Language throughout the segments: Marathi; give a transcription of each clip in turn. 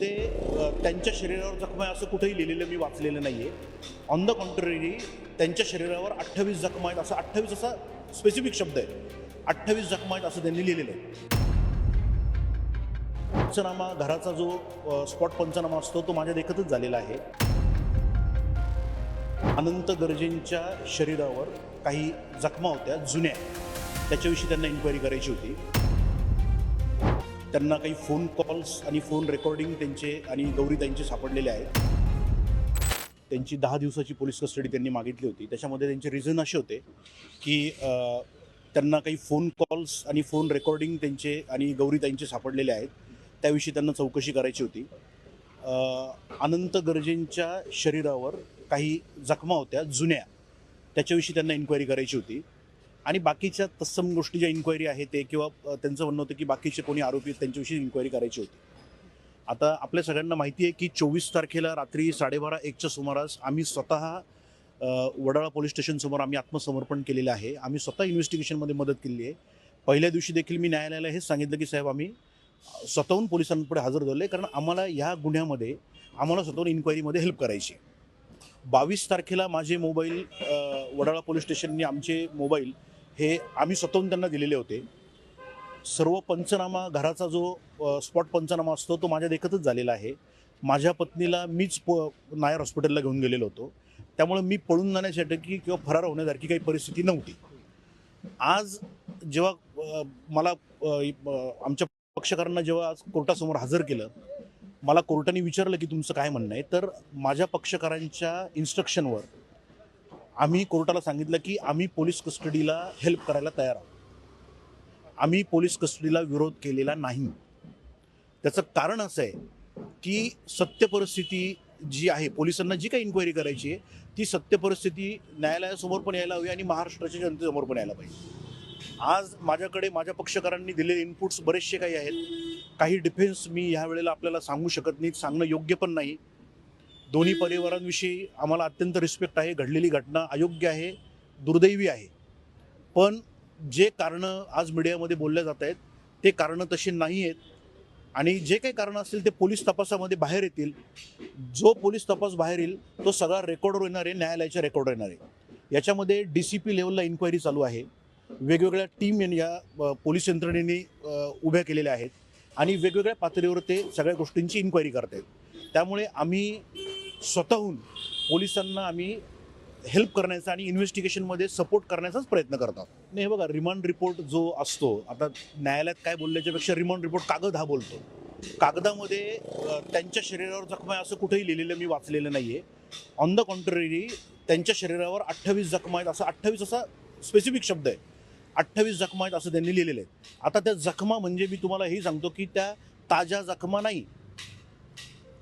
ते त्यांच्या शरीरावर जखमा आहे असं कुठेही लिहिलेलं मी वाचलेलं नाही आहे ऑन द कॉन्ट्ररी त्यांच्या शरीरावर अठ्ठावीस जखमा आहेत असं अठ्ठावीस असा स्पेसिफिक शब्द आहे. अठ्ठावीस जखमा आहेत असं त्यांनी लिहिलेलं आहे. पंचनामा घराचा जो स्पॉट पंचनामा असतो तो माझ्या देखतच झालेला आहे. अनंत गरजेंच्या शरीरावर काही जखमा होत्या जुन्या. त्याच्याविषयी त्यांना इन्क्वायरी करायची होती. त्यांना काही फोन कॉल्स आणि फोन रेकॉर्डिंग त्यांचे आणि गौरी त्यांचे सापडलेले आहेत. त्यांची दहा दिवसाची पोलीस कस्टडी त्यांनी मागितली होती. त्याच्यामध्ये त्यांचे रिझन असे होते की त्यांना काही फोन कॉल्स आणि फोन रेकॉर्डिंग त्यांचे आणि गौरी त्यांचे सापडलेले आहेत. त्याविषयी त्यांना चौकशी करायची होती. अनंत गरजेंच्या शरीरावर काही जखमा होत्या जुन्या. त्याच्याविषयी त्यांना इन्क्वायरी करायची होती. आणि बाकीच्या तत्सम गोष्टी ज्या इन्क्वायरी आहे ते किंवा त्यांचं म्हणणं होतं की बाकीचे कोणी आरोपी आहेत त्यांच्याविषयी इन्क्वायरी करायची होती. आता आपल्या सगळ्यांना माहिती आहे की चोवीस तारखेला रात्री साडेबारा एकच्या सुमारास आम्ही स्वतः वडाळा पोलीस स्टेशनसमोर आम्ही आत्मसमर्पण केलेलं आहे. आम्ही स्वतः इन्व्हेस्टिगेशनमध्ये मदत केली आहे. पहिल्या दिवशी देखील मी न्यायालयाला हेच सांगितलं की साहेब आम्ही स्वतःहून पोलिसांपुढे हजर झालो आहे कारण आम्हाला ह्या गुन्ह्यामध्ये आम्हाला स्वतःहून इन्क्वायरीमध्ये हेल्प करायची बावीस तारखेला माझे मोबाईल वडाळा पोलीस स्टेशनने आमचे मोबाईल हे आम्ही स्वतःहून त्यांना दिलेले होते. सर्व पंचनामा घराचा जो स्पॉट पंचनामा असतो तो माझ्या देखतच झालेला आहे. माझ्या पत्नीला मीच प नायर हॉस्पिटलला घेऊन गेलेलो होतो. त्यामुळे मी पळून जाण्यासाठी किंवा फरार होण्यासारखी काही परिस्थिती नव्हती. आज जेव्हा मला आमच्या पक्षकारांना जेव्हा आज कोर्टासमोर हजर केलं मला कोर्टाने विचारलं की तुमचं काय म्हणणं आहे? तर माझ्या पक्षकारांच्या इन्स्ट्रक्शनवर आम्ही कोर्टाला सांगितलं की आम्ही पोलीस कस्टडीला हेल्प करायला तयार आहोत. आम्ही पोलीस कस्टडीला विरोध केलेला नाही. त्याचं कारण असं आहे की सत्य परिस्थिती जी आहे पोलिसांना जी काही इन्क्वायरी करायची आहे ती सत्य परिस्थिती न्यायालयासमोर पण यायला हवी आणि महाराष्ट्राच्या जनतेसमोर पण यायला पाहिजे. आज माझ्याकडे माझ्या पक्षकारांनी दिलेले इनपुट्स बरेचसे काही आहेत. काही डिफेन्स मी ह्या वेळेला आपल्याला सांगू शकत नाही सांगणं योग्य पण नाही. दोन्ही परिवारांविषयी आम्हाला अत्यंत रिस्पेक्ट आहे. घडलेली घटना अयोग्य आहे दुर्दैवी आहे. पण जे कारणं आज मीडियामध्ये बोलल्या जात आहेत ते कारणं तशी नाही आहेत. आणि जे काही कारणं असतील ते पोलीस तपासामध्ये बाहेर येतील. जो पोलीस तपास बाहेर येईल तो सगळा रेकॉर्डवर येणार आहे न्यायालयाच्या रेकॉर्डवर येणार आहे. याच्यामध्ये डी सी पी लेवलला इन्क्वायरी चालू आहे. वेगवेगळ्या टीम या पोलीस यंत्रणेने उभ्या केलेल्या आहेत. आणि वेगवेगळ्या पातळीवर ते सगळ्या गोष्टींची इन्क्वायरी करत आहेत त्यामुळे आम्ही स्वतःहून पोलिसांना आम्ही हेल्प करण्याचा आणि इन्व्हेस्टिगेशनमध्ये सपोर्ट करण्याचाच प्रयत्न करतात नाही हे बघा रिमांड रिपोर्ट जो असतो आता न्यायालयात काय बोलल्याच्यापेक्षा रिमांड रिपोर्ट कागद हा बोलतो. कागदामध्ये त्यांच्या शरीरावर जखमा आहे असं कुठेही लिहिलेलं मी वाचलेलं नाही आहे ऑन द कॉन्ट्ररी त्यांच्या शरीरावर अठ्ठावीस जखमा आहेत असं अठ्ठावीस असा स्पेसिफिक शब्द आहे. अठ्ठावीस जखमा आहेत असं त्यांनी लिहिलेलं आहे. आता त्या जखमा म्हणजे मी तुम्हाला हे सांगतो की त्या ताज्या जखमा नाही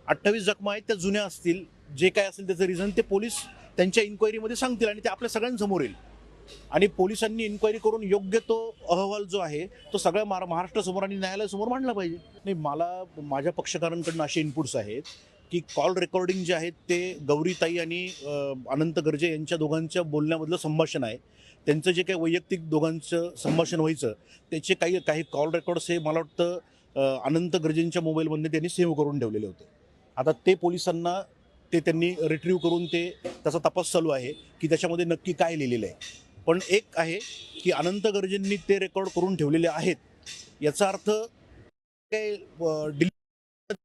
अठ्ठावीस जखमा आहेत त्या जुन्या असतील. जे काय असेल त्याचं रिझन ते पोलीस त्यांच्या इन्क्वायरीमध्ये सांगतील आणि ते आपल्या सगळ्यांसमोर येईल. आणि पोलिसांनी इन्क्वायरी करून योग्य तो अहवाल जो आहे तो सगळ्या महा महाराष्ट्रासमोर आणि न्यायालयासमोर मांडला पाहिजे. नाही मला माझ्या पक्षकारांकडून असे इनपुट्स आहेत की कॉल रेकॉर्डिंग जे आहेत ते गौरीताई आणि अनंत गर्जे यांच्या दोघांच्या बोलण्यामधलं संभाषण आहे. त्यांचं जे काही वैयक्तिक दोघांचं संभाषण व्हायचं त्याचे काही काही कॉल रेकॉर्ड्स हे मला वाटतं अनंत गर्जेंच्या मोबाईलमध्ये त्यांनी सेव्ह करून ठेवलेले होते. आता ते पोलिसांना ते त्यांनी रिट्रीव्ह करून ते त्याचा तपास चालू आहे की त्याच्यामध्ये नक्की काय लिहिलेलं आहे. पण एक आहे की अनंत गर्जेंनी ते रेकॉर्ड करून ठेवलेले आहेत याचा अर्थ काही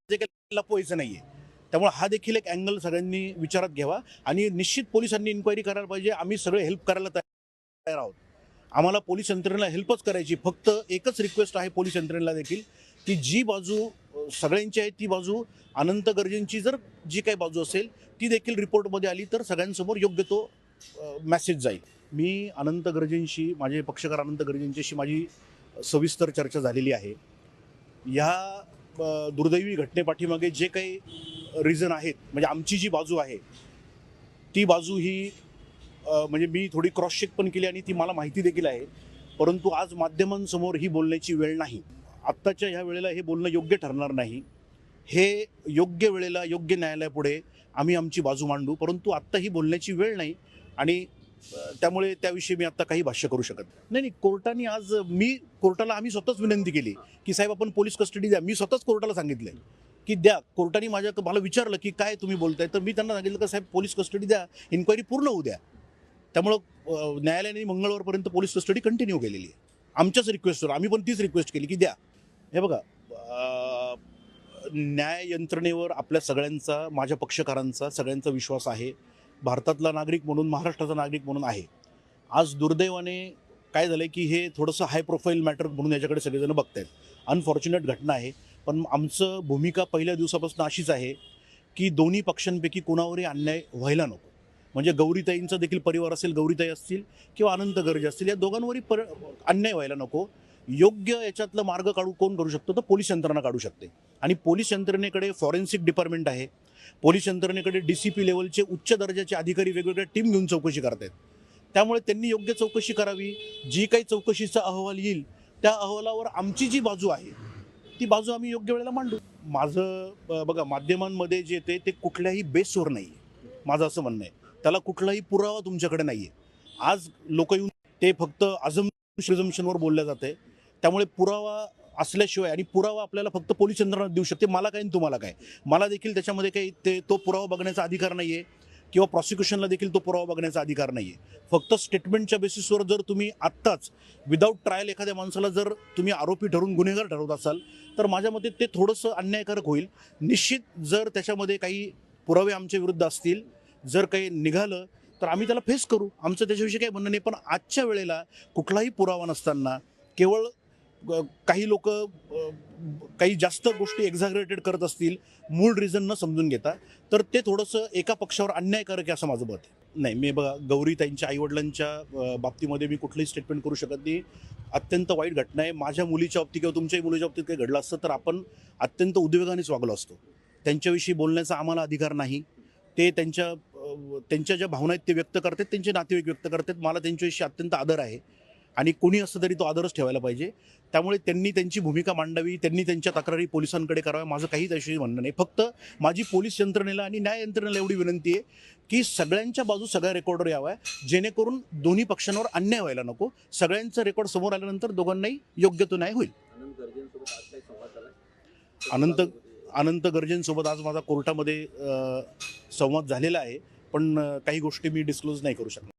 जे काही लपवायचं नाही आहे त्यामुळे हा देखील एक अँगल सगळ्यांनी विचारात घ्यावा आणि निश्चित पोलिसांनी इन्क्वायरी करायला पाहिजे. आम्ही सगळे हेल्प करायला तयार आहोत. आम्हाला पोलीस यंत्रणेला हेल्पच करायची फक्त एकच रिक्वेस्ट आहे पोलीस यंत्रणेला देखील की जी बाजू सगळ्यांची आहे ती बाजू अनंत गरजेंची जर जी काही बाजू असेल ती देखील रिपोर्टमध्ये आली तर सगळ्यांसमोर योग्य तो मेसेज जाईल. मी अनंत गरजेंशी माझे पक्षकार अनंत गरजेंच्याशी माझी सविस्तर चर्चा झालेली आहे. ह्या दुर्दैवी घटनेपाठीमागे जे काही रिझन आहेत म्हणजे आमची जी बाजू आहे ती बाजू ही म्हणजे मी थोडी क्रॉस चेक पण केली आणि ती मला माहिती देखील आहे. परंतु आज माध्यमांसमोर ही बोलण्याची वेळ नाही. आत्ताच्या ह्या वेळेला हे बोलणं योग्य ठरणार नाही. हे योग्य वेळेला योग्य न्यायालयापुढे आम्ही आमची बाजू मांडू परंतु आत्ता ही बोलण्याची वेळ नाही आणि त्यामुळे त्याविषयी मी आता काही भाष्य करू शकत नाही. नाही कोर्टाने आज मी कोर्टाला आम्ही स्वतःच विनंती केली की साहेब आपण पोलीस कस्टडी द्या. मी स्वतःच कोर्टाला सांगितलंय की द्या. कोर्टाने माझ्या मला विचारलं की काय तुम्ही बोलताय? तर मी त्यांना सांगितलं का साहेब पोलीस कस्टडी द्या. इन्क्वायरी पूर्ण होऊ द्या. त्यामुळं न्यायालयाने मंगळवारपर्यंत पोलीस कस्टडी कंटिन्यू केलेली आहे. आमच्याच रिक्वेस्टवर आम्ही पण तीच रिक्वेस्ट केली की द्या. हे बघा न्याय यंत्रणेवर आपल्या सगळ्यांचा माझ्या पक्षकारांचा सगळ्यांचा विश्वास आहे. भारतातला नागरिक म्हणून महाराष्ट्राचा नागरिक म्हणून आहे. आज दुर्दैवाने काय झालं की हे थोडंसं हाय प्रोफाईल मॅटर म्हणून याच्याकडे सगळेजण आहेत अनफॉर्च्युनेट घटना आहे. पण आमचं भूमिका पहिल्या दिवसापासून अशीच आहे की दोन्ही पक्षांपैकी कोणावरही अन्याय व्हायला नको. म्हणजे गौरीताईंचा देखील परिवार असेल गौरीताई असतील किंवा अनंत गर्जे असतील या दोघांवरही पर अन्याय व्हायला नको. योग्य याच्यातलं मार्ग काढू कोण करू शकतो? तर पोलीस यंत्रणा काढू शकते. आणि पोलीस यंत्रणेकडे फॉरेन्सिक डिपार्टमेंट आहे. पोलीस यंत्रणेकडे डी सी पी लेवलचे उच्च दर्जाचे अधिकारी वेगवेगळ्या टीम घेऊन चौकशी करतायत. त्यामुळे त्यांनी योग्य चौकशी करावी. जी काही चौकशीचा अहवाल येईल त्या अहवालावर आमची जी बाजू आहे ती बाजू आम्ही योग्य वेळेला मांडू. माझं बघा माध्यमांमध्ये जे येते ते कुठल्याही बेसवर नाही आहे माझं असं म्हणणं आहे. त्याला कुठलाही पुरावा तुमच्याकडे नाही आहे आज लोक येऊन ते फक्त अजम प्रिझम्पशनवर बोलल्या जाते त्यामुळे पुरावा असल्याशिवाय आणि पुरावा आपल्याला फक्त पोलीस यंत्रणा देऊ शकते. मला काय आणि तुम्हाला काय? मला देखील त्याच्यामध्ये काही ते तो पुरावा बघण्याचा अधिकार नाही आहे किंवा प्रॉसिक्युशनला देखील तो पुरावा बघण्याचा अधिकार नाही आहे फक्त स्टेटमेंटच्या बेसिसवर जर तुम्ही आत्ताच विदाऊट ट्रायल एखाद्या माणसाला जर तुम्ही आरोपी ठरवून गुन्हेगार ठरवत असाल तर माझ्या मते ते थोडंसं अन्यायकारक होईल. निश्चित जर त्याच्यामध्ये काही पुरावे आमच्या विरुद्ध असतील जर काही निघालं तर आम्ही त्याला फेस करू. आमचं त्याच्याविषयी काही म्हणणं नाही पण आजच्या वेळेला कुठलाही पुरावा नसताना केवळ काही लोक काही जास्त गोष्टी एक्झॅग्रेटेड करत असतील मूळ रिझन न समजून घेता तर ते थोडंसं एका पक्षावर अन्यायकारक आहे असं माझं मत आहे. नाही मी बघा गौरी ताईंच्या आईवडिलांच्या बाबतीमध्ये मी कुठलंही स्टेटमेंट करू शकत नाही. अत्यंत वाईट घटना आहे. माझ्या मुलीच्या बाबतीत किंवा तुमच्याही मुलीच्या बाबतीत काही घडलं असतं तर आपण अत्यंत उद्वेगानेच वागलो असतो. त्यांच्याविषयी बोलण्याचा आम्हाला अधिकार नाही. ते त्यांच्या त्यांच्या ज्या भावना आहेत ते व्यक्त करतात. त्यांचे नातेवाईक व्यक्त करतात. मला त्यांच्याविषयी अत्यंत आदर आहे. आणि कोणी असं तरी तो आदरच ठेवायला पाहिजे. त्यामुळे त्यांनी त्यांची भूमिका मांडावी त्यांनी त्यांच्या तक्रारी पोलिसांकडे कराव्या माझं काही त्याशी म्हणणं नाही. फक्त माझी पोलीस यंत्रणेला आणि न्याय यंत्रणेला एवढी विनंती आहे की सगळ्यांच्या बाजू सगळ्या रेकॉर्डवर याव्या जेणेकरून दोन्ही पक्षांवर अन्याय व्हायला नको. सगळ्यांचं रेकॉर्ड समोर आल्यानंतर दोघांनाही योग्य तो न्याय होईल. अनंत अनंत गर्जेंसोबत आज माझा कोर्टामध्ये संवाद झालेला आहे. पण काही गोष्टी मी डिस्क्लोज नाही करू शकणार.